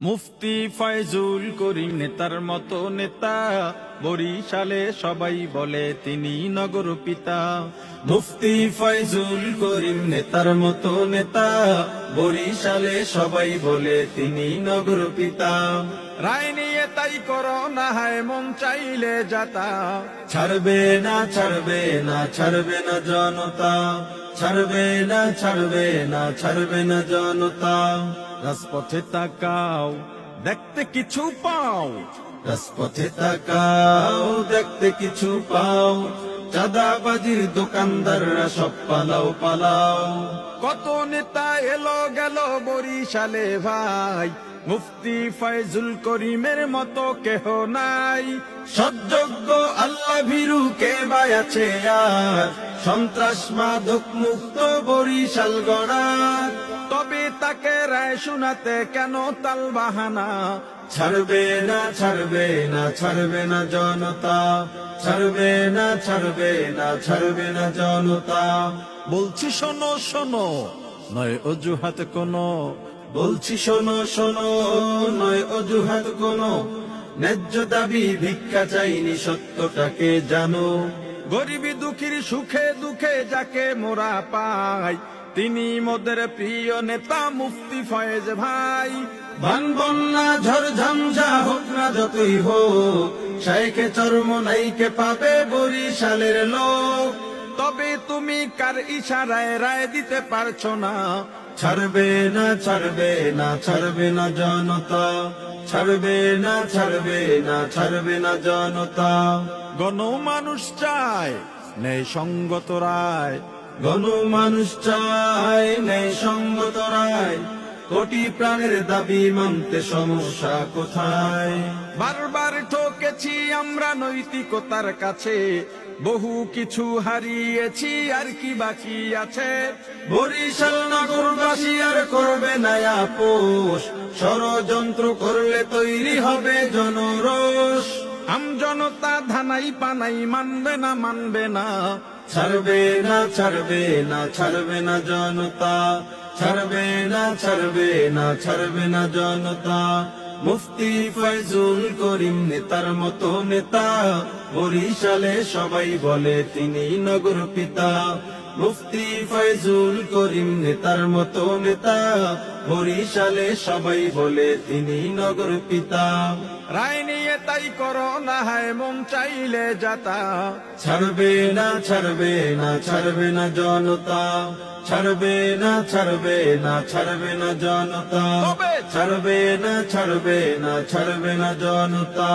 মুফতি ফয়জুল করিম নেতার মতো নেতা, বরিশালে সবাই বলে তিনি নগর পিতা। মুফতি ফয়জুল করিম নেতার মতো নেতা বরিশালে সবাই বলে তিনি নগর পিতা। রায় নিয়ে তাই করো না হায় মন চাইলে যাতা। ছাড়বে না ছাড়বে না ছাড়বে না জনতা। ছাড়বে না ছাড়বে না ছাড়বে না জনতা। রাজপথে তাকাও দেখতে কিছু পাও। রাজপথে তাকাও দেখতে কিছু পাও। চাঁদাবাজির দোকানদাররা সব পালাও পালাও। কত নেতা এলো গেল বরিশালে ভাই। মুফতি ফয়জুল করিমের মতো কেহ নাই। সদযোগ্য আল্লাহ ভীরু কে বাই আছে আর? সন্ত্রাস মাদক মুক্ত বরিশাল গড়া তাকে রায় শোনাতে কেন তাল বাহানা? ছাড়বে না ছাড়বে না ছাড়বে না জনতা। ছাড়বে না ছাড়বে না ছাড়বে না জনতা। বলছি শোনো শোনো নয় অজুহাত কোনো। বলছি শোনো শোনো নয় অজুহাত কোনো। ন্যায্য দাবি ভিক্ষা চাইনি সত্যটাকে জানো। গরিবী দুঃখীর সুখে দুঃখে যাকে মোরা পাই তিনি মোদের প্রিয় নেতা মুফতি ফয়েজ ভাই। বান বন্যা, ঝড় ঝঞ্ঝা হোক না যতই হোক, শাইখে চর্ম নাইকে পাবে বরিশালের লোক। তবে তুমি কার ইশারায় রায় দিতে পারছ না? ছাড়বে না ছাড়বে না ছাড়বে না জনতা। ছাড়বে না ছাড়বে না ছাড়বে না জনতা। গণ মানুষ চায় নেই সঙ্গত রায়। গণ মানুষ চায় নেই সঙ্গত রায় কোটি প্রাণের দাবি মানতে সমস্যা কোথায়? বারবার ঠকেছি আমরা নৈতিকতার কাছে, বহু কিছু হারিয়েছি, আর কি বাকি আছে? বরিশাল নগরবাসী আর করবে না আপোষ, ষড়যন্ত্র করলে তৈরি হবে জনরোষ। আম জনতা ধানাই পানাই মানবে না মানবে না। ছাড়বে না ছাড়বে না ছাড়বে না জনতা। ছাড়বে না ছাড়বে না ছাড়বে না জনতা। মুফতি ফয়জুল করিম নেতার মতো নেতা। বরিশালে সবাই বলে তিনি নগর পিতা। মুফতি ফয়জুল করিম নেতার মতো নেতা বরিশালে সবাই বলে তিনি নগর পিতা। রায় নিয়ে তাই করো না হায় মন চাইলে যাতা। ছাড়বে না ছাড়বে না ছাড়বে না জনতা। ছাড়বে না ছাড়বে না ছাড়বে না জনতা। ছাড়বে না ছাড়বে না ছাড়বে না জনতা।